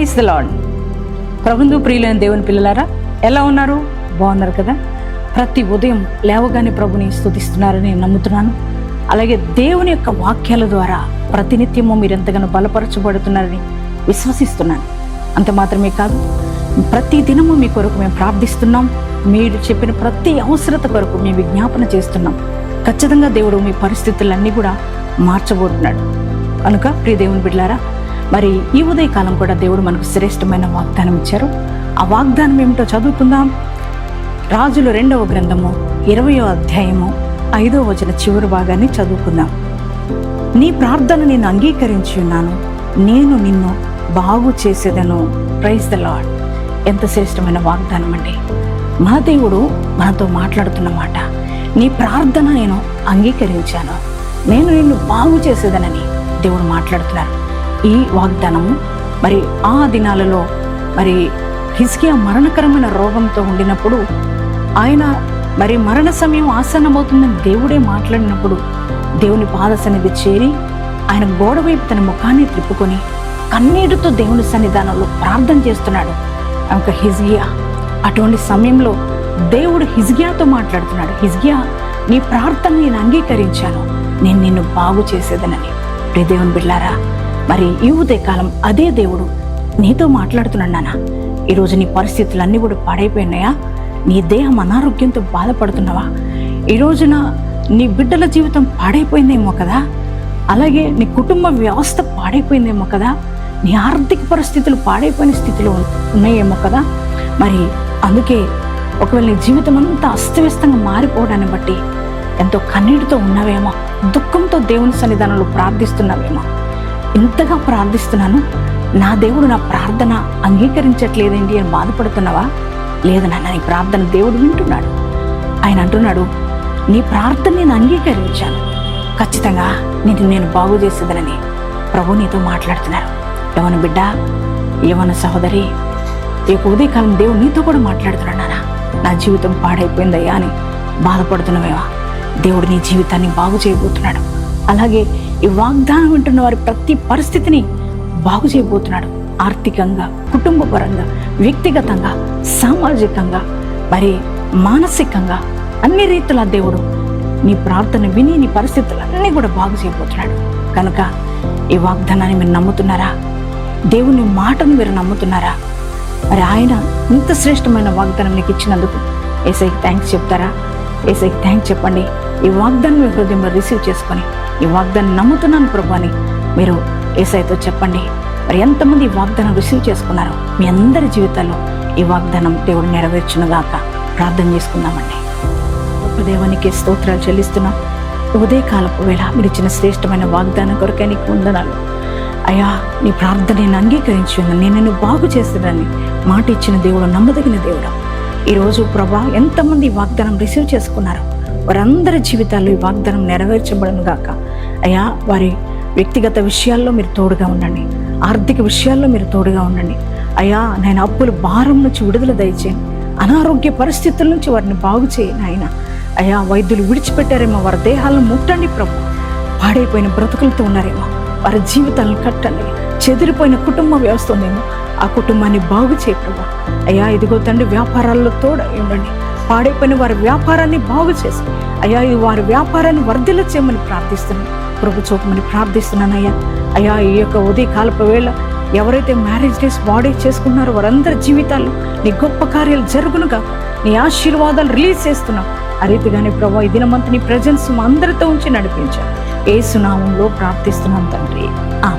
Praise the lord ప్రభుందు ప్రియులైన దేవుని పిల్లలారా ఎలా ఉన్నారు? బాగున్నారు కదా? ప్రతి ఉదయం లేవగానే ప్రభుని స్తుతిస్తున్నారని నేను నమ్ముతున్నాను. అలాగే దేవుని యొక్క వాక్యాల ద్వారా ప్రతినిత్యము మీరు ఎంతగానో బలపరచబడుతున్నారని విశ్వసిస్తున్నాను. అంత మాత్రమే కాదు ప్రతి దినము మీ కొరకు మేము ప్రార్థిస్తున్నాం. మీరు చెప్పిన ప్రతి అవసరత కొరకు మేము విజ్ఞాపన చేస్తున్నాం. ఖచ్చితంగా దేవుడు మీ పరిస్థితులన్నీ కూడా మార్చబోతున్నాడు. కనుక ప్రియ దేవుని బిడ్డారా మరి ఈ ఉదయకాలం కూడా దేవుడు మనకు శ్రేష్టమైన వాగ్దానం ఇచ్చారు. ఆ వాగ్దానం ఏమిటో చదువుకుందాం. రాజులు రెండవ గ్రంథము ఇరవయో అధ్యాయము ఐదో వచన చివరి భాగాన్ని చదువుకుందాం. నీ ప్రార్థన నేను అంగీకరించి ఉన్నాను. నేను నిన్ను బాగు చేసేదను. ప్రైజ్ ద లాడ్ ఎంత శ్రేష్టమైన వాగ్దానం అండి. మన దేవుడు మనతో మాట్లాడుతున్నమాట నీ ప్రార్థన నేను అంగీకరించాను. నేను నిన్ను బాగు చేసేదనని దేవుడు మాట్లాడుతున్నారు. ఈ వాగ్దానము. మరి ఆ దినాలలో మరి హిజ్కియా మరణకరమైన రోగంతో ఉండినప్పుడు ఆయన మరి మరణ సమయం ఆసన్నమవుతుందని దేవుడే మాట్లాడినప్పుడు దేవుని పాద సన్నిధి చేరి ఆయన గోడవైపు తన ముఖాన్ని త్రిప్పుకొని కన్నీటితో దేవుని సన్నిధానంలో ప్రార్థన చేస్తున్నాడు. ఒక హిజ్గియా అటువంటి సమయంలో దేవుడు హిజ్గియాతో మాట్లాడుతున్నాడు. హిజ్గియా నీ ప్రార్థన నేను అంగీకరించాను. నేను నిన్ను బాగు చేసేదనని. ప్రియ దేవుని మరి ఈ ఉదయకాలం అదే దేవుడు. నీతో మాట్లాడుతున్నాడు నాన్న ఈరోజు నీ పరిస్థితులన్నీ కూడా పాడైపోయినాయా? నీ దేహం అనారోగ్యంతో బాధపడుతున్నావా? ఈ రోజున నీ బిడ్డల జీవితం పాడైపోయిందేమో కదా? అలాగే నీ కుటుంబ వ్యవస్థ పాడైపోయిందేమో కదా? నీ ఆర్థిక పరిస్థితులు పాడైపోయిన స్థితిలో ఉన్నాయేమో కదా? మరి అందుకే ఒకవేళ నీ జీవితం అంతా అస్తవ్యస్తంగా మారిపోవడాన్ని బట్టి ఎంతో కన్నీటితో ఉన్నావేమో దుఃఖంతో దేవుని సన్నిధానంలో ప్రార్థిస్తున్నావేమో. ఇంతగా ప్రార్థిస్తున్నాను? నా దేవుడు నా ప్రార్థన అంగీకరించట్లేదేంటి అని బాధపడుతున్నావా? లేదు నాన్న నీ ప్రార్థన దేవుడు వింటున్నాడు. ఆయన అంటున్నాడు నీ ప్రార్థన నేను అంగీకరించాను. ఖచ్చితంగా నేను నేను బాగు చేసేదనని ప్రభు నీతో మాట్లాడుతున్నారు. యవన బిడ్డ? యవన సహోదరి? ఈ ఉదయకాలం దేవుడు నీతో కూడా మాట్లాడుతున్నాడు నాన్న. నా జీవితం పాడైపోయిందయ్యా అని బాధపడుతున్నావేవా దేవుడు నీ జీవితాన్ని బాగు చేయబోతున్నాడు. అలాగే ఈ వాగ్దానం వింటున్న వారి ప్రతి పరిస్థితిని బాగు చేయబోతున్నాడు. ఆర్థికంగా కుటుంబపరంగా వ్యక్తిగతంగా సామాజికంగా మరి మానసికంగా అన్ని రీతుల దేవుడు నీ ప్రార్థన విని నీ పరిస్థితులన్నీ కూడా బాగు చేయబోతున్నాడు. కనుక ఈ వాగ్దానాన్ని మీరు నమ్ముతున్నారా? దేవుని మాటను మీరు నమ్ముతున్నారా? మరి ఆయన ఇంత శ్రేష్టమైన వాగ్దానం నీకు ఇచ్చినందుకు ఏసైకి థ్యాంక్స్ చెప్తారా? ఏసైకి థ్యాంక్స్ చెప్పండి. ఈ వాగ్దానం మీ హృదయంలో రిసీవ్ చేసుకొని ఈ వాగ్దానం నమ్ముతున్నాను ప్రభు అని మీరు ఏసైతో చెప్పండి. మరి ఎంతమంది ఈ వాగ్దానం రిసీవ్ చేసుకున్నారో మీ అందరి జీవితాల్లో ఈ వాగ్దానం దేవుడు నెరవేర్చునుగాక. ప్రార్థన చేసుకుందామండి. గొప్ప దేవానికి స్తోత్రాలు చెల్లిస్తున్నాం. ఉదయకాలపు వేళ మీరు ఇచ్చిన శ్రేష్టమైన వాగ్దానం కొరకే నీకు వందనాలు. అయ్యా నీ ప్రార్థన నేను అంగీకరించి ఉన్నాను నేను నిన్ను బాగు చేస్తుందని మాట ఇచ్చిన దేవుడు నమ్మదగిన దేవుడు. ఈరోజు ప్రభా ఎంతమంది ఈ వాగ్దానం రిసీవ్ చేసుకున్నారు వారందరి జీవితాల్లో ఈ వాగ్దానం నెరవేర్చబడను గాక అయ్యా వారి వ్యక్తిగత విషయాల్లో మీరు తోడుగా ఉండండి. ఆర్థిక విషయాల్లో మీరు తోడుగా ఉండండి. అయ్యా నేను అప్పుల భారం నుంచి విడుదల దయచేయండి అనారోగ్య పరిస్థితుల నుంచి వారిని బాగు చేయను ఆయన అయ్యా వైద్యులు విడిచిపెట్టారేమో వారి దేహాలను ముట్టండి ప్రభు. పాడైపోయిన బ్రతుకులతో ఉన్నారేమో వారి జీవితాలను కట్టండి. చెదిరిపోయిన కుటుంబ వ్యవస్థ ఉందేమో ఆ కుటుంబాన్ని బాగు చేయ ప్రభు. అయ్యా ఇదిగో తండ్రి వ్యాపారాల్లో తోడ ఉండండి. పాడైపోయిన వారి వ్యాపారాన్ని బాగు చేసి అయ్యా వారి వ్యాపారాన్ని వర్ధిల్ల చేయమని ప్రార్థిస్తున్నాను ప్రభు చూపమని ప్రార్థిస్తున్నాను అయ్యా అయ్యా ఈ యొక్క ఉదయకాలపు వేళ ఎవరైతే మ్యారేజ్ డేస్ బాడీ చేసుకున్నారో వారందరి జీవితాల్లో నీ గొప్ప కార్యాలు జరుగునుగా. నీ ఆశీర్వాదాలు రిలీజ్ చేస్తున్నావు ఆ రీతిగానే ప్రభా ఈ దినమంతా నీ ప్రజెన్స్ అందరితో ఉంచి నడిపించాను ఏ సునామంలో ప్రార్థిస్తున్నాం తండ్రి. ఆ